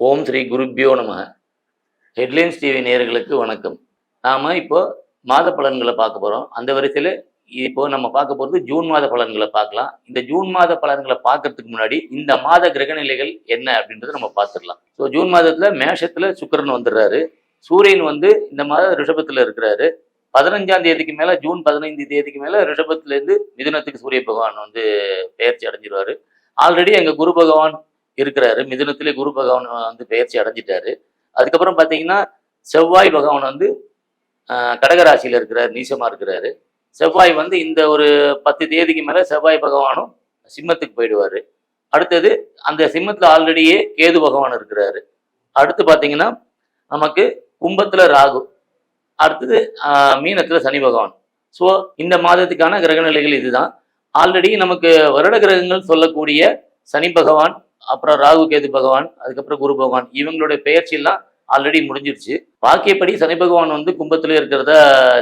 ஓம் ஸ்ரீ குருப்பியோ நம headlines TV நேர்களுக்கு வணக்கம். நாம் இப்போ மாத பலன்களை பார்க்க போகிறோம் அந்த வரிசையில் இப்போ நம்ம பார்க்க போகிறது ஜூன் மாத பலன்களை பார்க்கலாம். இந்த ஜூன் மாத பலன்களை பார்க்கறதுக்கு முன்னாடி இந்த மாத கிரகநிலைகள் என்ன அப்படின்றத நம்ம பார்த்துடலாம். ஸோ ஜூன் மாதத்தில் மேஷத்தில் சுக்கிரன் வந்துடுறாரு. சூரியன் வந்து இந்த மாதம் ரிஷபத்தில் இருக்கிறாரு. பதினஞ்சாம் தேதிக்கு மேலே ஜூன் பதினைந்து தேதிக்கு மேலே ரிஷபத்துலேருந்து மிதுனத்துக்கு சூரிய பகவான் வந்து பெயர்ச்சி அடைஞ்சிருவாரு. ஆல்ரெடி எங்கள் குரு பகவான் இருக்கிறாரு. மிதுனத்திலே குரு பகவான் வந்து பெயர்ச்சி அடைஞ்சிட்டாரு. அதுக்கப்புறம் பார்த்தீங்கன்னா செவ்வாய் பகவான் வந்து கடகராசியில் இருக்கிறார் நீசமாக இருக்கிறாரு. செவ்வாய் வந்து இந்த ஒரு பத்து தேதிக்கு மேலே செவ்வாய் பகவானும் சிம்மத்துக்கு போயிடுவார். அடுத்தது அந்த சிம்மத்தில் ஆல்ரெடியே கேது பகவான் இருக்கிறாரு. அடுத்து பார்த்தீங்கன்னா நமக்கு கும்பத்தில் ராகு. அடுத்தது மீனத்தில் சனி பகவான். ஸோ இந்த மாதத்துக்கான கிரகநிலைகள் இதுதான். ஆல்ரெடி நமக்கு வருட கிரகங்கள் சொல்லக்கூடிய சனி பகவான் அப்புறம் ராகு கேது பகவான் அதுக்கப்புறம் குரு பகவான் இவங்களுடைய பெயர்ச்சியெல்லாம் ஆல்ரெடி முடிஞ்சிருச்சு. வாக்கியப்படி சனி பகவான் வந்து கும்பத்துல இருக்கிறதா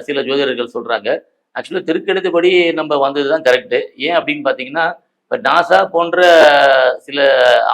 சில ஜோதிடர்கள் சொல்றாங்க. ஆக்சுவலாக திருக்கெடுத்தபடி நம்ம வந்தது தான் கரெக்டு ஏன் அப்படின்னு பார்த்தீங்கன்னா இப்போ நாசா போன்ற சில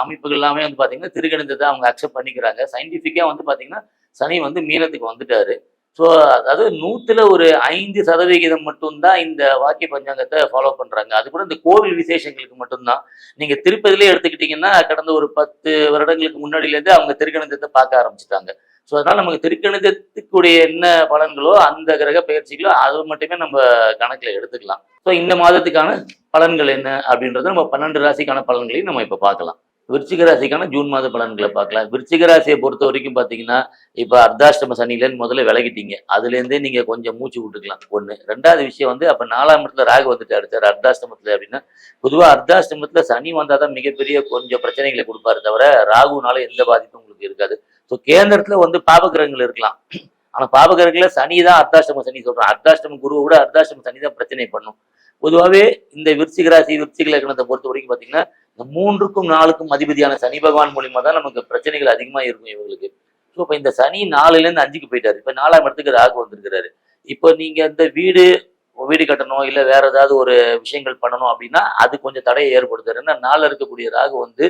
அமைப்புகள் எல்லாமே வந்து பார்த்தீங்கன்னா திருக்கணிதத்தை அவங்க அக்செப்ட் பண்ணிக்கிறாங்க. சயின்டிஃபிக்காக வந்து பார்த்தீங்கன்னா சனி வந்து மீனத்துக்கு வந்துட்டாரு. ஸோ அதாவது நூற்றுல ஒரு ஐந்து சதவிகிதம் மட்டும்தான் இந்த வாக்கிய பஞ்சாங்கத்தை ஃபாலோ பண்ணுறாங்க அது கூட இந்த கோவில் விசேஷங்களுக்கு மட்டும்தான். நீங்கள் திருப்பதிலே எடுத்துக்கிட்டிங்கன்னா கடந்த ஒரு பத்து வருடங்களுக்கு முன்னாடியிலேருந்து அவங்க திருக்கணிதத்தை பார்க்க ஆரம்பிச்சிட்டாங்க. ஸோ அதனால் நமக்கு திருக்கணிதத்துக்குடைய என்ன பலன்களோ அந்த கிரக பயிற்சிகளோ அது மட்டுமே நம்ம கணக்கில் எடுத்துக்கலாம். ஸோ இந்த மாதத்துக்கான பலன்கள் என்ன அப்படின்றத நம்ம பன்னெண்டு ராசிக்கான பலன்களையும் நம்ம இப்போ பார்க்கலாம். விருச்சிக ராசிக்கான ஜூன் மாத பலன்களை பார்க்கலாம். விருச்சிக ராசியை பொறுத்த வரைக்கும் பார்த்தீங்கன்னா இப்போ அர்த்தாஷ்டம சனிலேருந்து முதல்ல விலகிட்டீங்க. அதுலேருந்தே நீங்கள் கொஞ்சம் மூச்சு விட்டுக்கலாம். ஒன்று ரெண்டாவது விஷயம் வந்து அப்போ நாலாம் இடத்துல ராகு வந்துட்டாரு சார் அர்த்தாஷ்டமத்தில் அப்படின்னா பொதுவாக அர்த்தாஷ்டமத்தில் சனி வந்தால் தான் மிகப்பெரிய கொஞ்சம் பிரச்சனைகளை கொடுப்பாரு தவிர ராகுனால எந்த பாதிப்பும் உங்களுக்கு இருக்காது. ஸோ கேந்திரத்தில் வந்து பாபகிரகங்கள் இருக்கலாம். ஆனால் பாபகிரகங்களில் சனி தான் அர்த்தாஷ்டம சனி சொல்கிறோம் அர்த்தாஷ்டம குருவை விட அர்த்தாஷ்டம சனி தான் பிரச்சனை பண்ணும். பொதுவாகவே இந்த விருச்சிக ராசி விருச்சிக லக்னத்தை பொறுத்த வரைக்கும் பார்த்தீங்கன்னா இந்த மூன்றுக்கும் நாலுக்கும் அதிபதியான சனி பகவான் மூலியமா தான் நமக்கு பிரச்சனைகள் அதிகமாக இருக்கும் இவங்களுக்கு. ஸோ இப்போ இந்த சனி நாலுலேருந்து அஞ்சுக்கு போயிட்டாரு. இப்போ நாலாம் இடத்துக்கு ராகு வந்திருக்கிறாரு. இப்போ நீங்கள் இந்த வீடு வீடு கட்டணும் இல்லை வேற ஏதாவது ஒரு விஷயங்கள் பண்ணணும் அப்படின்னா அது கொஞ்சம் தடையை ஏற்படுத்துறாரு ஏன்னா நாளில் இருக்கக்கூடிய ராகு வந்து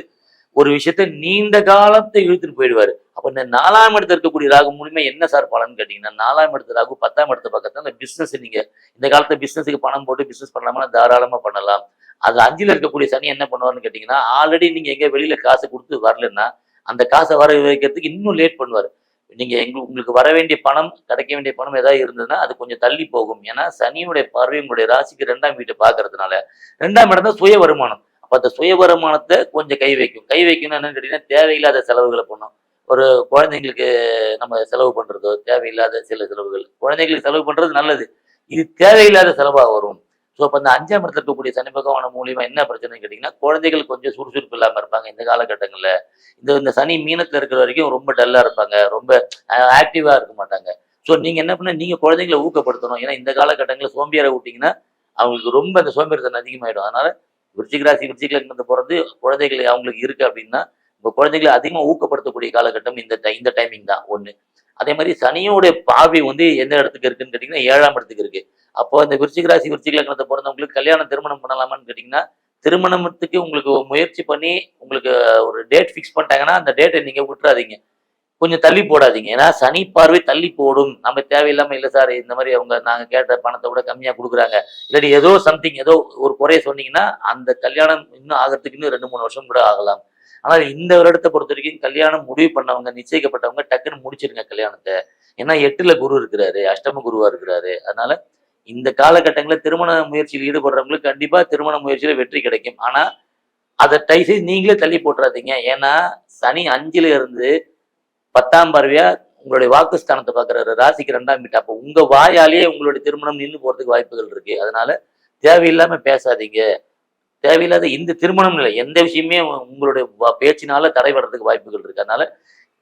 ஒரு விஷயத்த நீண்ட காலத்தை இழுத்துட்டு போயிடுவாரு. அப்ப இந்த நாலாம் இடத்துல இருக்கக்கூடிய ராகு மூலியமா என்ன சார் பலன் கேட்டீங்கன்னா நாலாம் இடத்து ராகு பத்தாம் இடத்து பக்கத்துல அந்த பிசினஸ் நீங்க இந்த காலத்துல பிசினஸுக்கு பணம் போட்டு பிசினஸ் பண்ணலாமா? தாராளமா பண்ணலாம். அது அஞ்சில் இருக்கக்கூடிய சனி என்ன பண்ணுவாருன்னு கேட்டீங்கன்னா ஆல்ரெடி நீங்க எங்க வெளியில காசு கொடுத்து வரலன்னா அந்த காசை வர வைக்கிறதுக்கு இன்னும் லேட் பண்ணுவார். நீங்க எங்களுக்கு உங்களுக்கு வர வேண்டிய பணம் கிடைக்க வேண்டிய பணம் ஏதாவது இருந்ததுன்னா அது கொஞ்சம் தள்ளி போகும். ஏன்னா சனியுடைய பார்வை உங்களுடைய ராசிக்கு ரெண்டாம் வீட்டை பார்க்கறதுனால. ரெண்டாம் இடம் தான் சுய வருமானம். அப்ப அந்த சுய வருமானத்தை கொஞ்சம் கை வைக்கும். கை வைக்கணும் என்னன்னு கேட்டீங்கன்னா தேவையில்லாத செலவுகளை பண்ணும். ஒரு குழந்தைங்களுக்கு நம்ம செலவு பண்றதோ தேவையில்லாத சில செலவுகள் குழந்தைங்களுக்கு செலவு பண்றது நல்லது. இது தேவையில்லாத செலவாக வரும். ஸோ அப்போ அந்த அஞ்சாம் இடத்துல இருக்கக்கூடிய சனி பகவான மூலியமா என்ன பிரச்சனைன்னு கேட்டிங்கன்னா குழந்தைகள் கொஞ்சம் சுறுசுறுப்பு இல்லாமல் இருப்பாங்க. இந்த காலகட்டங்களில் இந்த இந்த சனி மீனத்தில் இருக்கிற வரைக்கும் ரொம்ப டல்லாக இருப்பாங்க. ரொம்ப ஆக்டிவாக இருக்க மாட்டாங்க. ஸோ நீங்கள் என்ன பண்ண நீங்கள் குழந்தைங்களை ஊக்கப்படுத்தணும். ஏன்னா இந்த காலகட்டங்களில் சோம்பியாரை விட்டிங்கன்னா அவங்களுக்கு ரொம்ப அந்த சோம்பேறித்தனம் அதிகமாகிடும் அதனால விருச்சிக ராசி விருச்சிகளுக்கு பிறந்து குழந்தைகள் அவங்களுக்கு இருக்கு அப்படின்னா இப்போ குழந்தைகளை அதிகமாக ஊக்கப்படுத்தக்கூடிய காலகட்டம் இந்த இந்த டைமிங் தான். ஒன்று அதே மாதிரி சனியோடைய பார்வை வந்து எந்த இடத்துக்கு இருக்குன்னு கேட்டிங்கன்னா ஏழாம் இடத்துக்கு இருக்கு. அப்போ இந்த விருச்சிக ராசி விருச்சிக லக்னத்தை பிறந்தவங்களுக்கு கல்யாணம் திருமணம் பண்ணலாமான்னு கேட்டிங்கன்னா திருமணத்துக்கு உங்களுக்கு முயற்சி பண்ணி உங்களுக்கு ஒரு டேட் ஃபிக்ஸ் பண்ணிட்டாங்கன்னா அந்த டேட்டை நீங்கள் விட்டுறாதீங்க. கொஞ்சம் தள்ளி போடாதீங்க. ஏன்னா சனி பார்வை தள்ளி போடும். நம்ம தேவையில்லாம இல்லை சார் இந்த மாதிரி அவங்க நாங்கள் கேட்ட பணத்தை விட கம்மியாக கொடுக்குறாங்க. இல்லாட்டி ஏதோ சம்திங் ஏதோ ஒரு குறைய சொன்னீங்கன்னா அந்த கல்யாணம் இன்னும் ஆகிறதுக்கு இன்னும் ரெண்டு மூணு வருஷம் கூட ஆகலாம். ஆனால் இந்த வருடத்தை பொறுத்த வரைக்கும் கல்யாணம் முடிவு பண்ணவங்க நிச்சயிக்கப்பட்டவங்க டக்குன்னு முடிச்சிருங்க கல்யாணத்தை. ஏன்னா எட்டுல குரு இருக்கிறாரு அஷ்டம குருவா இருக்கிறாரு. அதனால இந்த காலகட்டங்களில் திருமண முயற்சியில் ஈடுபடுறவங்களுக்கு கண்டிப்பா திருமண முயற்சியில வெற்றி கிடைக்கும். ஆனா அதை டைசை நீங்களே தள்ளி போட்டுறாதீங்க. ஏன்னா சனி அஞ்சுல இருந்து பத்தாம் பார்வையா உங்களுடைய வாக்குஸ்தானத்தை பார்க்குறாரு. ராசிக்கு ரெண்டாம் வீட்டு. அப்போ உங்க வாயாலேயே உங்களுடைய திருமணம் நின்று போறதுக்கு வாய்ப்புகள் இருக்கு. அதனால தேவையில்லாம பேசாதீங்க. தேவையில்லாத இந்த திருமணம் இல்லை. எந்த விஷயமே உங்களுடைய பேச்சினால தடை வர்றதுக்கு வாய்ப்புகள் இருக்கு. அதனால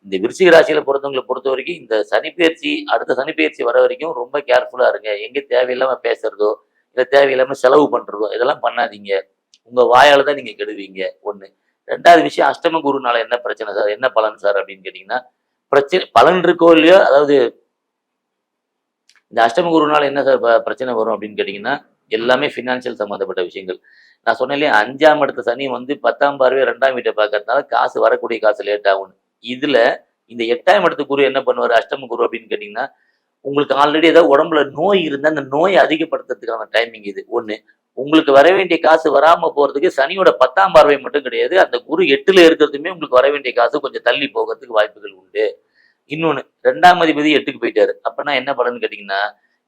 இந்த விருச்சிக ராசியில பொறுத்தவங்களை பொறுத்த வரைக்கும் இந்த சனிப்பெயர்ச்சி அடுத்த சனிப்பெயர்ச்சி வர வரைக்கும் ரொம்ப கேர்ஃபுல்லா இருங்க. எங்க தேவையில்லாம பேசுறதோ இல்லை தேவையில்லாம செலவு பண்றதோ இதெல்லாம் பண்ணாதீங்க. உங்க வாயால தான் நீங்க கெடுவீங்க. ஒண்ணு. ரெண்டாவது விஷயம் அஷ்டம குருனால என்ன பிரச்சனை சார்? என்ன பலன் சார் அப்படின்னு கேட்டீங்கன்னா பிரச்சனை பலன் இருக்கோ இல்லையோ அதாவது இந்த அஷ்டம குருனால என்ன சார் பிரச்சனை வரும் அப்படின்னு கேட்டீங்கன்னா எல்லாமே ஃபினான்ஷியல் சம்மந்தப்பட்ட விஷயங்கள். நான் சொன்னேன் இல்லையா அஞ்சாம் இடத்த சனி வந்து பத்தாம் பார்வை ரெண்டாம் வீட்டை பார்க்கறதுனால காசு வரக்கூடிய காசு லேட் ஆகும் இதுல இந்த எட்டாம் இடத்து குரு என்ன பண்ணுவார்? அஷ்டம குரு அப்படின்னு கேட்டீங்கன்னா உங்களுக்கு ஆல்ரெடி ஏதாவது உடம்புல நோய் இருந்தா அந்த நோயை அதிகப்படுத்துறதுக்கான டைமிங் இது. ஒண்ணு உங்களுக்கு வர வேண்டிய காசு வராம போறதுக்கு சனியோட பத்தாம் பார்வை மட்டும் கிடையாது. அந்த குரு எட்டுல இருக்கிறதுமே உங்களுக்கு வர வேண்டிய காசு கொஞ்சம் தள்ளி போகிறதுக்கு வாய்ப்புகள் உண்டு. இன்னொன்னு ரெண்டாம் அதிபதி எட்டுக்கு போயிட்டாரு. அப்பனா என்ன பலன்னு கேட்டீங்கன்னா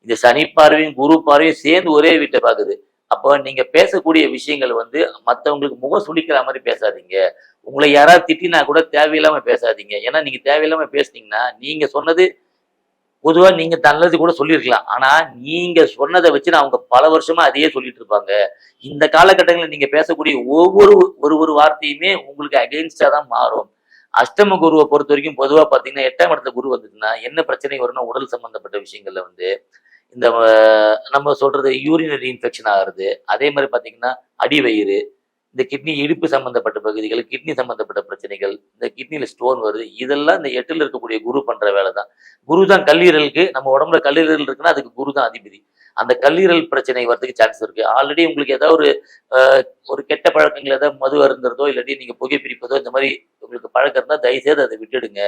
இந்த சனி பார்வையும் குரு பார்வையும் சேர்ந்து ஒரே வீட்டை பாக்குது. அப்போ நீங்க பேசக்கூடிய விஷயங்கள் வந்து மற்றவங்களுக்கு முகம் சுளிக்கிற மாதிரி பேசாதீங்க. உங்களை யாராவது திட்டினா கூட தேவையில்லாம பேசாதீங்க. ஏன்னா நீங்க தேவையில்லாம பேசுனீங்கன்னா நீங்க சொன்னது பொதுவா நீங்க நல்லது கூட சொல்லியிருக்கலாம். ஆனா நீங்க சொன்னதை வச்சு நான் அவங்க பல வருஷமா அதையே சொல்லிட்டு இருப்பாங்க. இந்த காலகட்டங்களில் நீங்க பேசக்கூடிய ஒவ்வொரு ஒரு ஒரு வார்த்தையுமே உங்களுக்கு அகெயின்ஸ்டா தான் மாறும். அஷ்டம குருவை பொறுத்த வரைக்கும் பொதுவா பார்த்தீங்கன்னா எட்டாம் இடத்துல குரு வந்ததுன்னா என்ன பிரச்சனை வரும்னா உடல் சம்பந்தப்பட்ட விஷயங்கள்ல வந்து இந்த நம்ம சொல்றது யூரினரி இன்ஃபெக்ஷன் ஆகிறது அதே மாதிரி பார்த்தீங்கன்னா அடிவயிறு இந்த கிட்னி இடுப்பு சம்பந்தப்பட்ட பகுதிகள் கிட்னி சம்பந்தப்பட்ட பிரச்சனைகள் இந்த கிட்னியில் ஸ்டோன் வருது இதெல்லாம் இந்த எட்டில் இருக்கக்கூடிய குரு பண்ணுற வேலை தான் குரு தான் கல்லீரலுக்கு நம்ம உடம்புல கல்லீரல் இருக்குன்னா அதுக்கு குரு தான் அதிபதி. அந்த கல்லீரல் பிரச்சனை வரதுக்கு சான்ஸ் இருக்கு. ஆல்ரெடி உங்களுக்கு ஏதாவது ஒரு ஒரு கெட்ட பழக்கங்கள் ஏதாவது மது அருந்துறதோ இல்லாட்டி நீங்க புகை பிடிப்பதோ இந்த மாதிரி உங்களுக்கு பழக்கம் இருந்தால் தயவுசெய்து அதை விட்டுடுங்க.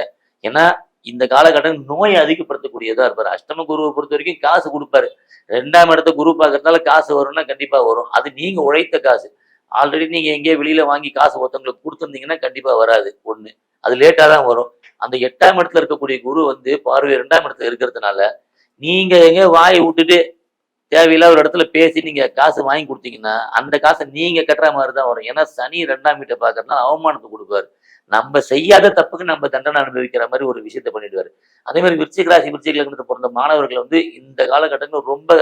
ஏன்னா இந்த காலகட்டம் நோயை அதிகப்படுத்தக்கூடியதா இருப்பார். அஷ்டம குருவை பொறுத்த வரைக்கும் காசு கொடுப்பாரு. ரெண்டாம் இடத்த குரு பார்க்கறதுனால காசு வரும்னா கண்டிப்பா வரும். அது நீங்க உழைத்த காசு. ஆல்ரெடி நீங்கள் எங்கேயோ வெளியில் வாங்கி காசு ஒருத்தவங்களுக்கு கொடுத்துருந்தீங்கன்னா கண்டிப்பாக வராது. ஒன்று அது லேட்டாக தான் வரும். அந்த எட்டாம் இடத்துல இருக்கக்கூடிய குரு வந்து பார்வை ரெண்டாம் இடத்துல இருக்கிறதுனால நீங்கள் எங்கே வாய் விட்டுட்டு தேவையில்லாத ஒரு இடத்துல பேசி நீங்கள் காசு வாங்கி கொடுத்தீங்கன்னா அந்த காசை நீங்கள் கட்டுற மாதிரி தான் வரும். ஏன்னா சனி ரெண்டாம் வீட்டை பார்க்கறதுனால அவமானத்தை கொடுப்பாரு. நம்ம செய்யாத தப்புக்கு நம்ம தண்டனை அனுபவிக்கிற மாதிரி ஒரு விஷயத்த பண்ணிடுவார். அதே மாதிரி விருச்சிக ராசி விருச்சிக லக்னத்தை பிறந்த மாணவர்கள் வந்து இந்த காலகட்டங்கள் ரொம்ப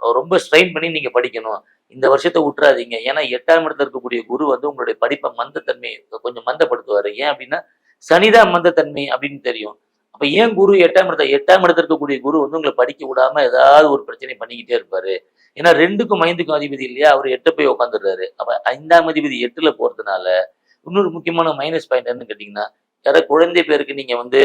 ரொம்ப ஸ்ட்ரெயின் பண்ணி நீங்கள் படிக்கணும். இந்த வருஷத்தை விட்டுறாதீங்க ஏன்னா எட்டாம் இடத்துல இருக்கக்கூடிய குரு வந்து உங்களுடைய படிப்பை மந்தத்தன்மையை கொஞ்சம் மந்தப்படுத்துவாரு. ஏன் அப்படின்னா சனிதான் மந்தத்தன்மை அப்படின்னு தெரியும். அப்போ ஏன் குரு எட்டாம் இடத்த எட்டாம் இடத்துல இருக்கக்கூடிய குரு வந்து உங்களை படிக்க விடாம ஏதாவது ஒரு பிரச்சனை பண்ணிக்கிட்டே இருப்பாரு? ஏன்னா ரெண்டுக்கும் ஐந்துக்கும் அதிபதி இல்லையா? அவர் எட்டு போய் உட்காந்துடுறாரு அப்ப ஐந்தாம் அதிபதி எட்டுல போறதுனால இன்னொரு முக்கியமான மைனஸ் பாயிண்ட் என்னன்னு கேட்டிங்கன்னா யாராவது குழந்தை பேருக்கு நீங்க வந்து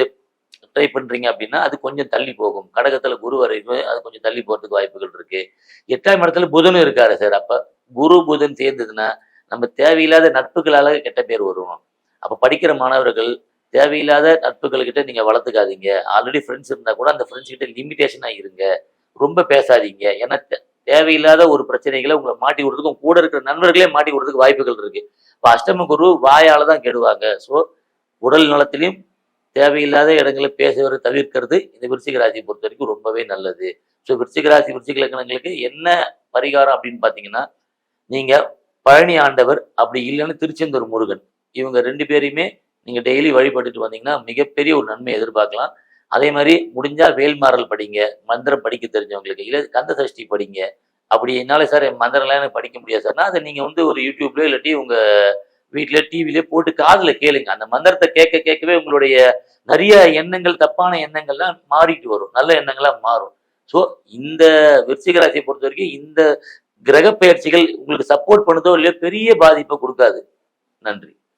ட்ரை பண்றீங்க அப்படின்னா அது கொஞ்சம் தள்ளி போகும். கடகத்துல குரு வரைக்கும் அது கொஞ்சம் தள்ளி போறதுக்கு வாய்ப்புகள் இருக்கு. எட்டாம் இடத்துல புதனும் இருக்காரு சார். அப்ப குரு புதன் சேர்ந்ததுன்னா நம்ம தேவையில்லாத நட்புகளால கெட்ட பேர் வரும் அப்ப படிக்கிற மாணவர்கள் தேவையில்லாத நட்புகள் கிட்ட நீங்க வளர்த்துக்காதீங்க. ஆல்ரெடி ஃப்ரெண்ட்ஸ் இருந்தா கூட அந்த ஃப்ரெண்ட்ஸ் கிட்ட லிமிடேஷனா இருங்க. ரொம்ப பேசாதீங்க. ஏன்னா தே- தேவையில்லாத ஒரு பிரச்சனைகளை உங்களை மாட்டி விடுறதுக்கும் கூட இருக்கிற நண்பர்களே மாட்டி விடுறதுக்கு வாய்ப்புகள் இருக்கு. இப்போ அஷ்டம குரு வாயால தான் கெடுவாங்க. ஸோ உடல் நலத்திலையும் தேவையில்லாத இடங்களில் பேசுவதை தவிர்க்கிறது இந்த விருச்சிக ராசியை பொறுத்த வரைக்கும் ரொம்பவே நல்லது. ஸோ விருச்சிக ராசி விருச்சிக லக்கணங்களுக்கு என்ன பரிகாரம் அப்படின்னு பார்த்தீங்கன்னா நீங்க பழனி ஆண்டவர் அப்படி இல்லைன்னு திருச்செந்தூர் முருகன். இவங்க ரெண்டு பேரையுமே நீங்க டெய்லி வழிபட்டுட்டு வந்தீங்கன்னா மிகப்பெரிய ஒரு நன்மை எதிர்பார்க்கலாம். அதே மாதிரி முடிஞ்சா வேல்மாறல் படிங்க மந்திரம் படிக்க தெரிஞ்சவங்களுக்கு இல்லை கந்த சஷ்டி படிங்க. அப்படி என்னால சார் என் மந்திரம்லாம் எனக்கு படிக்க முடியாது சார்னா அதை நீங்க வந்து ஒரு யூடியூப்லேயோ இல்லாட்டி உங்க வீட்ல டிவிலே போட்டு காதில் கேளுங்க. அந்த மந்திரத்தை கேட்க கேட்கவே உங்களுடைய நிறைய எண்ணங்கள் தப்பான எண்ணங்கள்லாம் மாறிட்டு வரும். நல்ல எண்ணங்களாக மாறும். ஸோ இந்த விருச்சிக ராசியை பொறுத்த வரைக்கும் இந்த கிரக பயிற்சிகள் உங்களுக்கு சப்போர்ட் பண்ணுதோ இல்லையோ பெரிய பாதிப்பை கொடுக்காது. நன்றி.